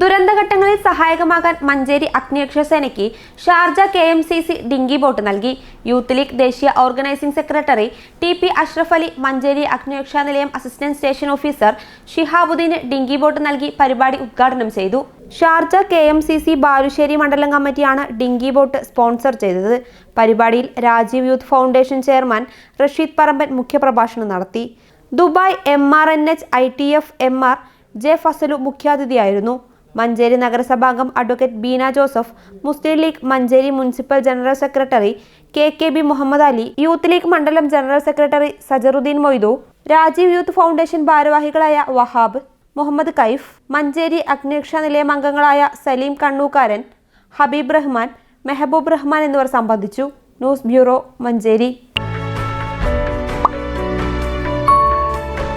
ദുരന്തഘട്ടങ്ങളിൽ സഹായകമാകാൻ മഞ്ചേരി അഗ്നിരക്ഷാ സേനയ്ക്ക് Sharjah K M C C dinghy boat നൽകി. യൂത്ത് ലീഗ് ദേശീയ organising secretary T P Ashraf Ali Manjeri അഗ്നിരക്ഷാ നിലയം അസിസ്റ്റന്റ് സ്റ്റേഷൻ ഓഫീസർ ഷിഹാബുദ്ദീന് ഡിങ്കി ബോട്ട് നൽകി പരിപാടി ഉദ്ഘാടനം ചെയ്തു. Sharjah K M C C Balussery മണ്ഡലം കമ്മിറ്റിയാണ് ഡിങ്കി ബോട്ട് സ്പോൺസർ ചെയ്തത്. പരിപാടിയിൽ Rajiv Youth Foundation chairman Rasheed Paramban മുഖ്യപ്രഭാഷണം നടത്തി. Dubai M R N H I T F M R J Fasalu മുഖ്യാതിഥിയായിരുന്നു. Manjeri നഗരസഭാംഗം advocate Beena Joseph Muslim League Manjeri municipal general secretary K K B Muhammad Ali Youth League മണ്ഡലം general secretary Sajaruddin Moidu Rajiv Youth Foundation ഭാരവാഹികളായ വഹാബ് മുഹമ്മദ് കൈഫ് മഞ്ചേരി അഗ്നിരക്ഷാ നിലയം അംഗങ്ങളായ സലീം കണ്ണൂക്കാരൻ ഹബീബ് റഹ്മാൻ മെഹബൂബ് റഹ്മാൻ എന്നിവർ സംബന്ധിച്ചു. News bureau Manjeri.